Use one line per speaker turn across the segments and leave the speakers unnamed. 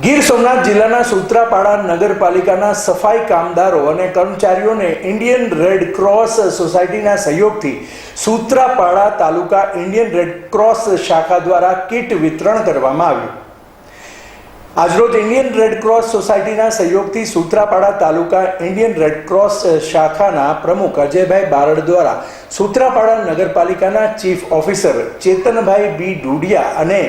ગીર સોમનાથ જિલ્લાના સૂત્રાપાડા નગરપાલિકાના સફાઈ કામદારો અને કર્મચારીઓને ઇન્ડિયન રેડ ક્રોસ સોસાયટીના સહયોગથી Sutrapada taluka Indian red cross શાખા દ્વારા કીટ વિતરણ કરવામાં આવ્યું. આજરોજ ઇન્ડિયન રેડ ક્રોસ સોસાયટીના સહયોગથી Sutrapada taluka Indian red cross શાખાના પ્રમુખ અજયભાઈ બારડ દ્વારા સૂત્રાપાડા નગરપાલિકાના ચીફ ઓફિસર ચેતનભાઈ બી ડુડિયા અને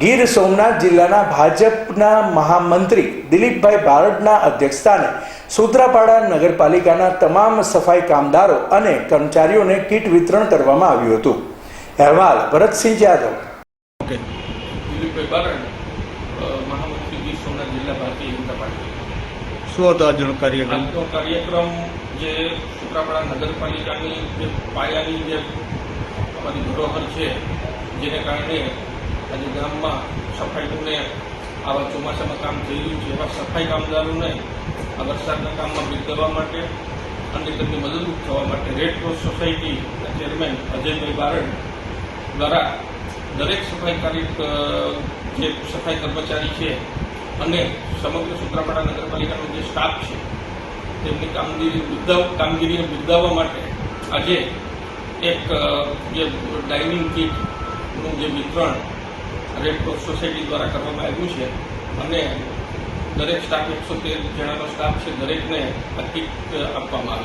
ગીર સોમનાથ જિલ્લાના ભાજપના મહામંત્રી દિલીપભાઈ બારડના અધ્યક્ષસ્થાને સુત્રાપાડા નગરપાલિકાના તમામ સફાઈ કામદારો અને કર્મચારીઓને કીટ વિતરણ કરવામાં આવ્યું હતું. અહેવાલ ભરતસિંહ
શું હતો આજનો કાર્યક્રમ?
કાર્યક્રમ જે સુત્રાપાડા નગરપાલિકાની જે પાયાની જે અમારી ધરોહર છે જેને કારણે આજે ગામમાં સફાઈનું આવા ચોમાસામાં કામ થઈ રહ્યું છે, એવા સફાઈ કામદારોને આ વરસાદના કામમાં બિરદાવવા માટે અને તેમને મદદરૂપ થવા માટે રેડ ક્રોસ સોસાયટીના ચેરમેન અજયભાઈ બારડ દ્વારા દરેક સફાઈ કાર્ય જે સફાઈ કર્મચારી છે અને સમગ્ર સુત્રાપાડા નગરપાલિકાનો જે સ્ટાફ છે, તેમની કામગીરી બિરદાવ કામગીરીને બિરદાવવા માટે આજે એક જે ડાઇનિંગ કીટનું જે વિતરણ રેડ ક્રોસ સોસાયટી દ્વારા કરવામાં આવ્યું છે. અને દરેક સ્ટાફ એકસો તેર જણાનો સ્ટાફ છે. દરેકને આ કીટ આપવામાં આવી